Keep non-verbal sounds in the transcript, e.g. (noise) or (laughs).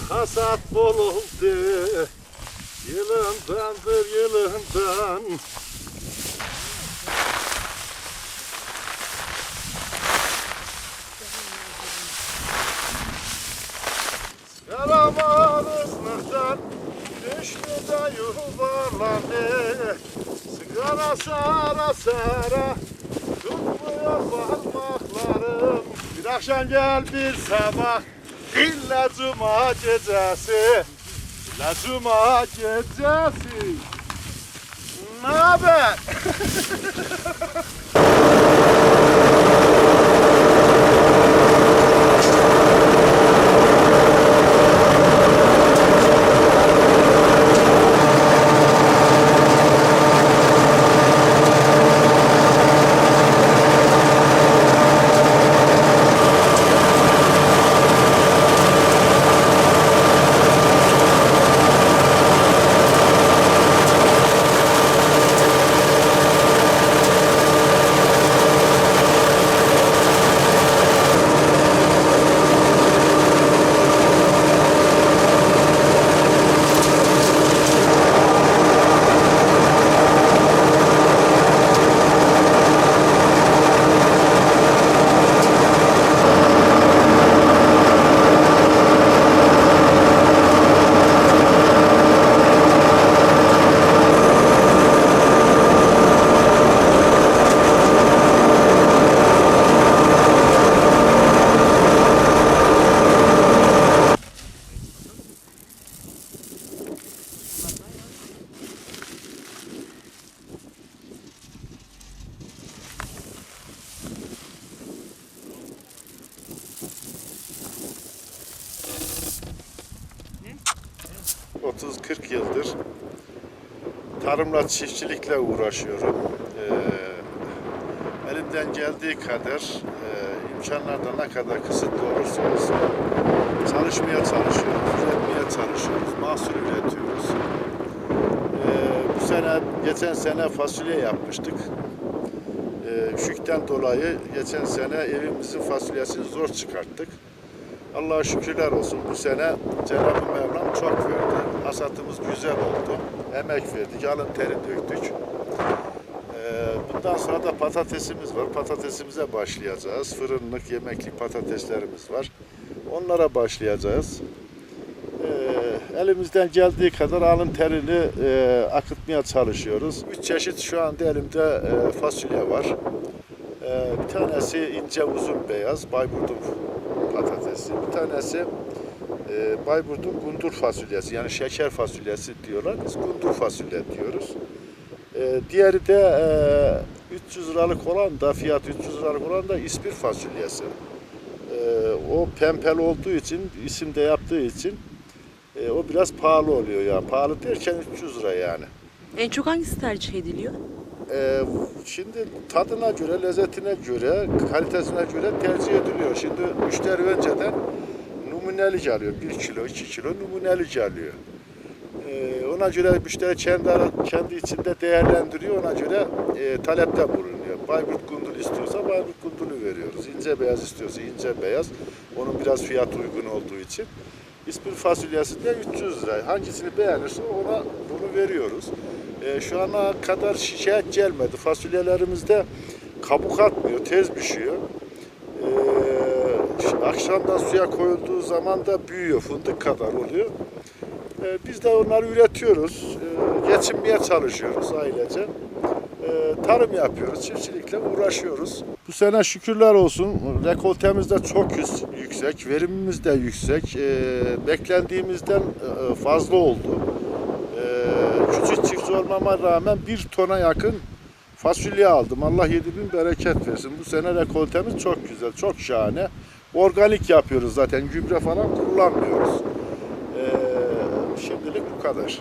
hasat bol oldu. Yılındandır yılından. Yaramazlıktan düştü de yuvarlandı. Sigara sara sara tutmuyor parmaklarım. Bir akşam gel bir sabah illa cuma gecesi. La cuma gecesi. Ne? (laughs) 30-40 yıldır tarımla çiftçilikle uğraşıyorum. Ee, elimden geldiği kadar e, imkanlarda ne kadar kısıtlı olursa olsun çalışmaya çalışıyoruz, üretmeye çalışıyoruz, mahsul üretiyoruz. Ee, bu sene, geçen sene fasulye yapmıştık. Ee, üşükten dolayı geçen sene evimizin fasulyesini zor çıkarttık. Allah'a şükürler olsun bu sene Cenab-ı Mevlam çok verdi. Hasatımız güzel oldu. Emek verdik, alın teri döktük. Ee, bundan sonra da patatesimiz var. Patatesimize başlayacağız. Fırınlık, yemeklik patateslerimiz var. Onlara başlayacağız. Ee, elimizden geldiği kadar alın terini e, akıtmaya çalışıyoruz. Üç çeşit şu anda elimde e, fasulye var. Ee, bir tanesi ince uzun beyaz Bayburt'un patatesi. Bir tanesi e, Bayburt'un gundur fasulyesi yani şeker fasulyesi diyorlar. Biz gundur fasulye diyoruz. Ee, diğeri de e, 300 liralık olan da fiyat 300 liralık olan da ispir fasulyesi. Ee, o pempel olduğu için isim de yaptığı için e, o biraz pahalı oluyor ya. Pahalı derken 300 lira yani. En çok hangisi tercih ediliyor? Ee, şimdi tadına göre, lezzetine göre, kalitesine göre tercih ediliyor. Şimdi müşteri önceden numunelik alıyor. 1 kilo, 2 kilo numunelik alıyor. Ee, ona göre müşteri kendi, kendi içinde değerlendiriyor. Ona göre e, talepte bulunuyor. Bayburt gundul istiyorsa Bayburt gundulu veriyoruz. İnce beyaz istiyorsa ince beyaz. Onun biraz fiyat uygun olduğu için. İspir fasulyesi de 300 lira. Hangisini beğenirse ona bunu veriyoruz. Ee, şu ana kadar şikayet gelmedi. Fasulyelerimizde kabuk atmıyor, tez pişiyor. Ee, ş- akşamdan suya koyulduğu zaman da büyüyor, fındık kadar oluyor. Ee, biz de onları üretiyoruz, ee, geçinmeye çalışıyoruz ailece. Ee, tarım yapıyoruz, çiftçilikle uğraşıyoruz. Bu sene şükürler olsun rekoltemiz de çok yüksek, verimimiz de yüksek. Ee, beklendiğimizden e, fazla oldu. Olmama rağmen bir tona yakın fasulye aldım. Allah yedi bin bereket versin. Bu sene rekoltemiz çok güzel, çok şahane. Organik yapıyoruz zaten, gübre falan kullanmıyoruz. Ee, şimdilik bu kadar.